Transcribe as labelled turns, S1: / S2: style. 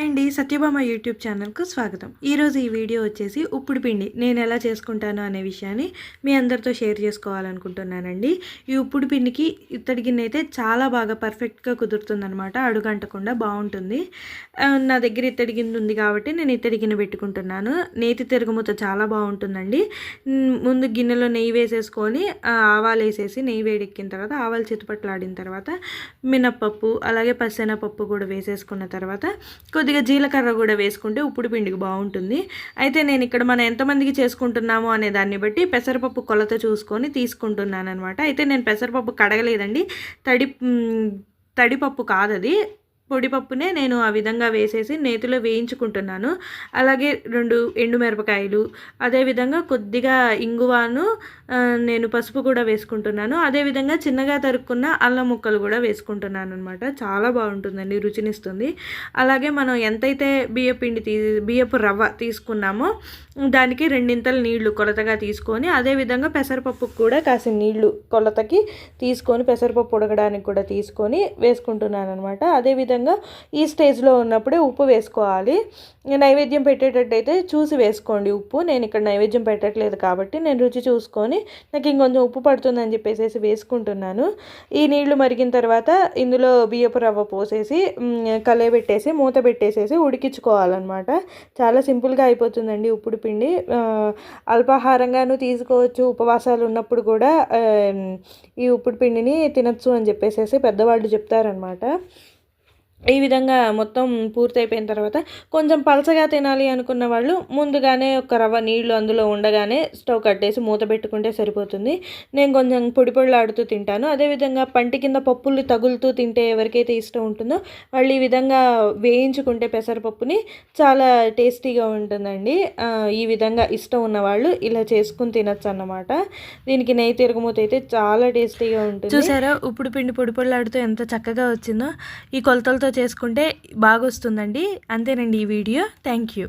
S1: Hi అండి Satyabhama YouTube ఛానల్కు స్వాగతం. ఈరోజు ఈ వీడియో వచ్చేసి ఉప్పుడు పిండి నేను ఎలా చేసుకుంటాను అనే విషయాన్ని మీ అందరితో షేర్ చేసుకోవాలనుకుంటున్నానండి. ఈ ఉప్పుడు పిండికి ఇత్తడి గిన్నె అయితే చాలా బాగా పర్ఫెక్ట్గా కుదురుతుందనమాట అడుగంటకుండా బాగుంటుంది. నా దగ్గర ఇత్తడి గిన్నె ఉంది కాబట్టి నేను ఇత్తడి గిన్నె పెట్టుకుంటున్నాను. నేతి తిరుగుమూత చాలా బాగుంటుందండి. ముందు గిన్నెలో నెయ్యి వేసేసుకొని ఆవాలు వేసేసి నెయ్యి వేడెక్కిన తర్వాత ఆవాలు చితుపట్లాడిన తర్వాత మినప్పప్పు అలాగే పసెనపప్పు కూడా వేసేసుకున్న తర్వాత కొద్దిగా జీలకర్ర కూడా వేసుకుంటే ఉప్పుడు పిండికి బాగుంటుంది. అయితే నేను ఇక్కడ మనం ఎంతమందికి చేసుకుంటున్నాము అనే దాన్ని బట్టి పెసరపప్పు కొలత చూసుకొని తీసుకుంటున్నాను అనమాట అయితే నేను పెసరపప్పు కడగలేదండి. తడి తడిపప్పు కాదది. పొడిపప్పునే నేను ఆ విధంగా వేసేసి నేతిలో వేయించుకుంటున్నాను. అలాగే రెండు ఎండుమిరపకాయలు అదేవిధంగా కొద్దిగా ఇంగువాను నేను పసుపు కూడా వేసుకుంటున్నాను. అదేవిధంగా చిన్నగా తరుక్కున్న అల్లం ముక్కలు కూడా వేసుకుంటున్నాను అనమాట చాలా బాగుంటుందండి రుచినిస్తుంది. అలాగే మనం ఎంతైతే బియ్య పిండి తీ బియ్యపు రవ్వ తీసుకున్నామో దానికి రెండింతలు నీళ్ళు కొలతగా తీసుకొని అదేవిధంగా పెసరపప్పుకు కూడా కాసిన నీళ్ళు కొలతకి తీసుకొని పెసరపప్పు ఉడకడానికి కూడా తీసుకొని వేసుకుంటున్నాను అనమాట అదేవిధంగా ఈ స్టేజ్లో ఉన్నప్పుడే ఉప్పు వేసుకోవాలి. నైవేద్యం పెట్టేటట్టయితే చూసి వేసుకోండి ఉప్పు. నేను ఇక్కడ నైవేద్యం పెట్టట్లేదు కాబట్టి నేను రుచి చూసుకొని నాకు ఇంకొంచెం ఉప్పు పడుతుందని చెప్పేసి వేసుకుంటున్నాను. ఈ నీళ్ళు మరిగిన తర్వాత ఇందులో బియ్యపు రవ్వ పోసేసి కలయబెట్టేసి మూత పెట్టేసేసి ఉడికించుకోవాలన్నమాట. చాలా సింపుల్గా అయిపోతుందండి ఉప్పుడు పిండి. అల్పాహారంగాను తీసుకోవచ్చు. ఉపవాసాలు ఉన్నప్పుడు కూడా ఈ ఉప్పుడు పిండిని తినచ్చు అని చెప్పేసి పెద్దవాళ్ళు చెప్తారనమాట ఈ విధంగా మొత్తం పూర్తయిపోయిన తర్వాత కొంచెం పలచగా తినాలి అనుకున్న వాళ్ళు ముందుగానే ఒక రవ్వ నీళ్ళు అందులో ఉండగానే స్టవ్ కట్టేసి మూత పెట్టుకుంటే సరిపోతుంది. నేను కొంచెం పొడి పొడిలాడుతూ తింటాను. అదేవిధంగా పంటి కింద పప్పులు తగులుతూ తింటే ఎవరికైతే ఇష్టం ఉంటుందో వాళ్ళు ఈ విధంగా వేయించుకుంటే పెసరపప్పుని చాలా టేస్టీగా ఉంటుందండి. ఈ విధంగా ఇష్టం ఉన్నవాళ్ళు ఇలా చేసుకుని తినచ్చు అన్నమాట దీనికి నెయ్యి తిరగమూత అయితే చాలా టేస్టీగా ఉంటుంది. చూసారా? ఇప్పుడు పిండి పొడి పొడిలాడుతూ ఎంత చక్కగా వచ్చిందో. ఈ కొలతలతో చేసుకుంటే బాగా వస్తుందండి అంతేనండి ఈ వీడియో. Thank you.